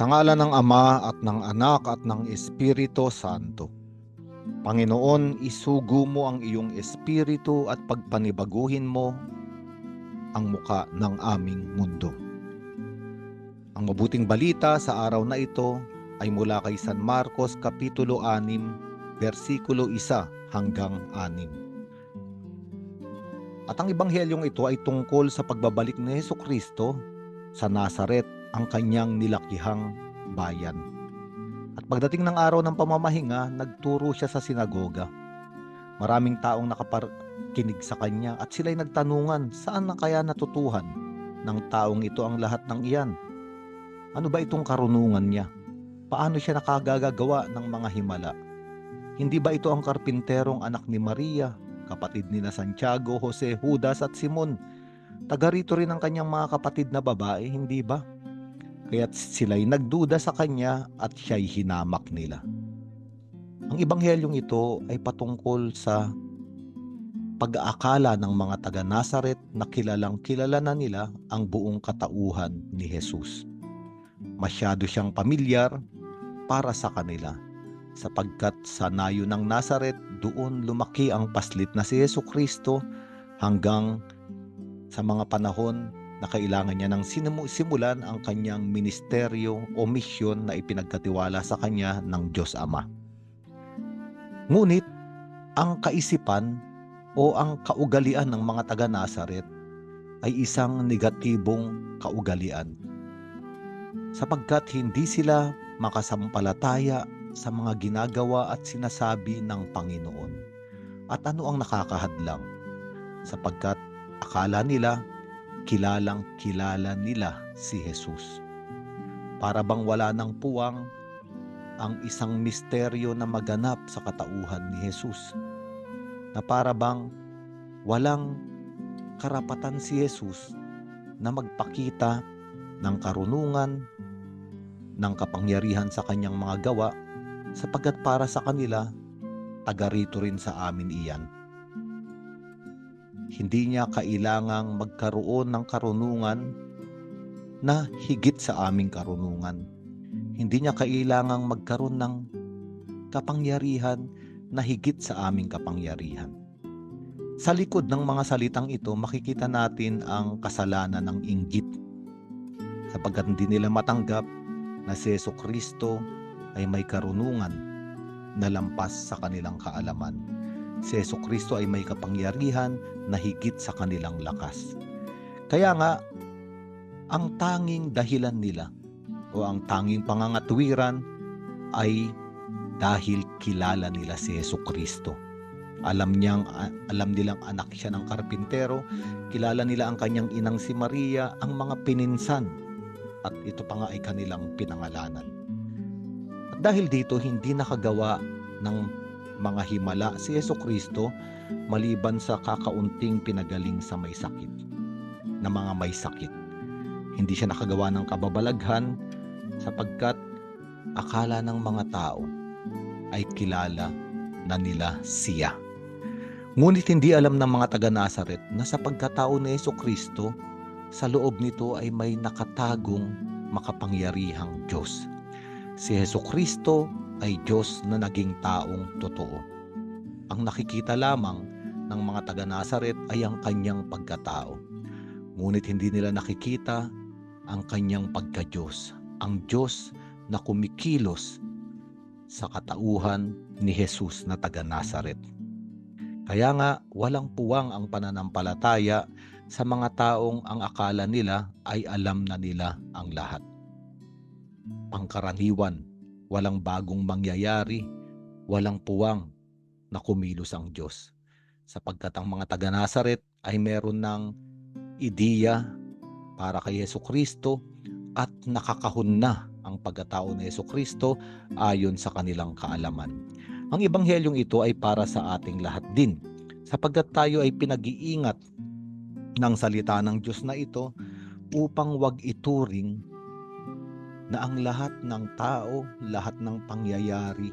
Sa ngala ng Ama at ng Anak at ng Espiritu Santo. Panginoon, isugo mo ang iyong espiritu at pagpanibaguhin mo ang muka ng aming mundo. Ang mabuting balita sa araw na ito ay mula kay San Marcos Kapitulo 6, versikulo 1 hanggang 6. At ang ebanghelyong ito ay tungkol sa pagbabalik ni Heso Kristo sa Nazaret, ang kanyang nilakihang bayan. At pagdating ng araw ng pamamahinga, nagturo siya sa sinagoga. Maraming taong nakapakinig sa kanya at sila'y nagtanungan saan na kaya natutuhan ng taong ito ang lahat ng iyan. Ano ba itong karunungan niya? Paano siya nakagagawa ng mga himala? Hindi ba ito ang karpinterong anak ni Maria, kapatid ni na Santiago, Jose, Judas at Simon? Taga rito rin ang kanyang mga kapatid na babae, hindi ba? Kaya't sila'y nagduda sa kanya at siya'y hinamak nila. Ang ebanghelyong ito ay patungkol sa pag-aakala ng mga taga Nazaret na kilalang kilala na nila ang buong katauhan ni Jesus. Masyado siyang pamilyar para sa kanila sapagkat sa nayo ng Nazaret doon lumaki ang paslit na si Yesu Kristo hanggang sa mga panahon na kailangan niya ng simulan ang kanyang ministeryo o misyon na ipinagkatiwala sa kanya ng Diyos Ama. Ngunit, ang kaisipan o ang kaugalian ng mga taga Nazaret ay isang negatibong kaugalian sapagkat hindi sila makasampalataya sa mga ginagawa at sinasabi ng Panginoon. At ano ang nakakahadlang? Sapagkat akala nila kilalang kilala nila si Jesus. Para bang wala ng puwang ang isang misteryo na maganap sa katauhan ni Jesus. Na para bang walang karapatan si Jesus na magpakita ng karunungan, ng kapangyarihan sa kanyang mga gawa, sapagkat para sa kanila, taga rito rin sa amin iyan. Hindi niya kailangang magkaroon ng karunungan na higit sa aming karunungan. Hindi niya kailangang magkaroon ng kapangyarihan na higit sa aming kapangyarihan. Sa likod ng mga salitang ito, makikita natin ang kasalanan ng inggit. Sapagkat hindi nila matanggap na si Yeso Kristo ay may karunungan na lampas sa kanilang kaalaman si Yeso Kristo ay may kapangyarihan na higit sa kanilang lakas. Kaya nga, ang tanging dahilan nila o ang tanging pangangatwiran ay dahil kilala nila si Yeso Kristo. Alam niyang alam nilang anak siya ng karpintero, kilala nila ang kanyang inang si Maria, ang mga pininsan at ito pa nga ay kanilang pinangalanan. At dahil dito hindi nakagawa ng mga himala si Yeso Kristo maliban sa kakaunting pinagaling sa may sakit na mga may sakit. Hindi siya nakagawa ng kababalaghan sapagkat akala ng mga tao ay kilala na nila siya. Ngunit hindi alam ng mga taga Nazaret na sa pagkatao ni Yeso Kristo, sa loob nito ay may nakatagong makapangyarihang Diyos. Si Yeso Kristo ay Diyos na naging taong totoo. Ang nakikita lamang ng mga taga Nazaret ay ang kanyang pagkatao. Ngunit hindi nila nakikita ang kanyang pagka-Diyos, ang Diyos na kumikilos sa katauhan ni Jesus na taga Nazaret. Kaya nga walang puwang ang pananampalataya sa mga taong ang akala nila ay alam na nila ang lahat. Pangkaraniwan walang bagong mangyayari, walang puwang na kumilos ang Diyos. Sapagkat ang mga taga Nazaret ay meron ng ideya para kay Yeso Kristo at nakakahon na ang pagkatao ni Yeso Kristo ayon sa kanilang kaalaman. Ang ebanghelyong ito ay para sa ating lahat din sapagkat tayo ay pinag-iingat ng salita ng Diyos na ito upang wag ituring na ang lahat ng tao, lahat ng pangyayari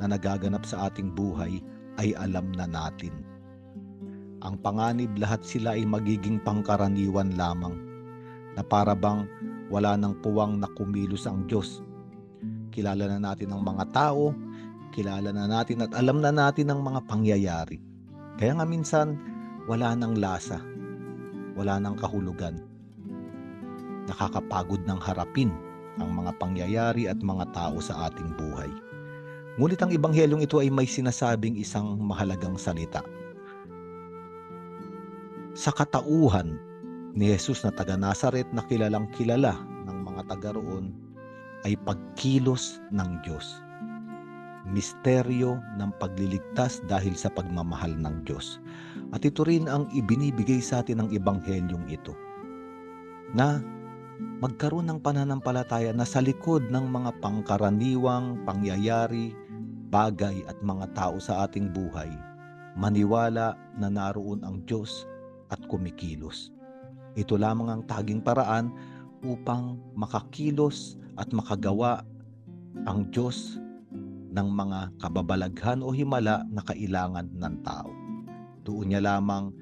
na nagaganap sa ating buhay ay alam na natin. Ang panganib lahat sila ay magiging pangkaraniwan lamang na para bang wala nang puwang na kumilos ang Diyos. Kilala na natin ang mga tao, kilala na natin at alam na natin ang mga pangyayari. Kaya nga minsan, wala nang lasa, wala nang kahulugan. Nakakapagod ng harapin ang mga pangyayari at mga tao sa ating buhay. Ngunit ang ibanghelyong ito ay may sinasabing isang mahalagang salita. Sa katauhan ni Jesus na taga Nazaret na kilalang kilala ng mga taga roon ay pagkilos ng Diyos. Misteryo ng pagliligtas dahil sa pagmamahal ng Diyos. At ito rin ang ibinibigay sa atin ng ibanghelyong ito. Na magkaroon ng pananampalataya na sa likod ng mga pangkaraniwang pangyayari, bagay at mga tao sa ating buhay, maniwala na naroon ang Diyos at kumikilos. Ito lamang ang taging paraan upang makakilos at makagawa ang Diyos ng mga kababalaghan o himala na kailangan ng tao. Doon niya lamang,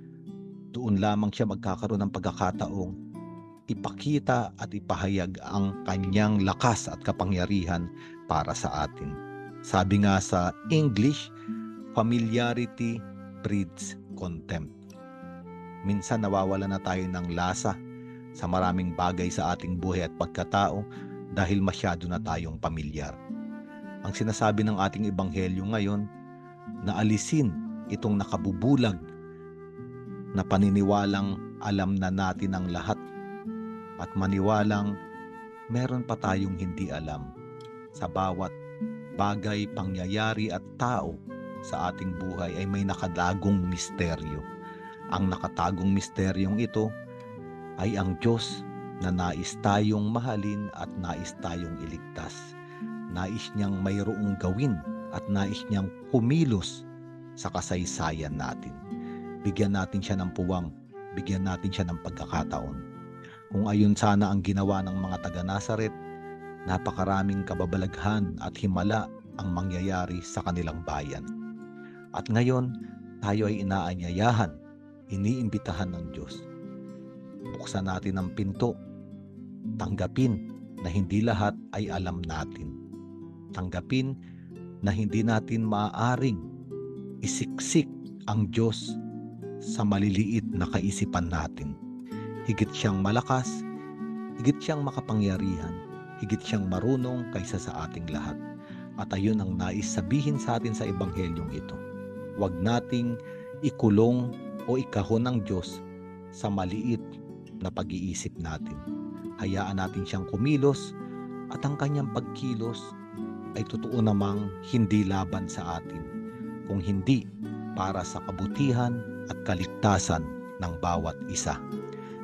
doon lamang siya magkakaroon ng pagkakataong ipakita at ipahayag ang kanyang lakas at kapangyarihan para sa atin. Sabi nga sa English, familiarity breeds contempt. Minsan nawawala na tayo ng lasa sa maraming bagay sa ating buhay at pagkatao dahil masyado na tayong pamilyar. Ang sinasabi ng ating ebanghelyo ngayon na alisin itong nakabubulag na paniniwalang alam na natin ang lahat at maniwalang meron pa tayong hindi alam sa bawat bagay, pangyayari at tao sa ating buhay ay may nakadagong misteryo. Ang nakatagong misteryong ito ay ang Diyos na nais tayong mahalin at nais tayong iligtas. Nais niyang mayroong gawin at nais niyang kumilos sa kasaysayan natin. Bigyan natin siya ng puwang, bigyan natin siya ng pagkakataon. Kung ayon sana ang ginawa ng mga taga Nazaret, napakaraming kababalaghan at himala ang mangyayari sa kanilang bayan. At ngayon, tayo ay inaanyayahan, iniimbitahan ng Diyos. Buksan natin ang pinto, tanggapin na hindi lahat ay alam natin. Tanggapin na hindi natin maaaring isiksik ang Diyos sa maliliit na kaisipan natin. Higit siyang malakas, higit siyang makapangyarihan, higit siyang marunong kaysa sa ating lahat. At ayun ang nais sabihin sa atin sa ebanghelyong ito. Huwag nating ikulong o ikahon ng Diyos sa maliit na pag-iisip natin. Hayaan natin siyang kumilos at ang kanyang pagkilos ay totoo namang hindi laban sa atin, kung hindi para sa kabutihan at kaligtasan ng bawat isa.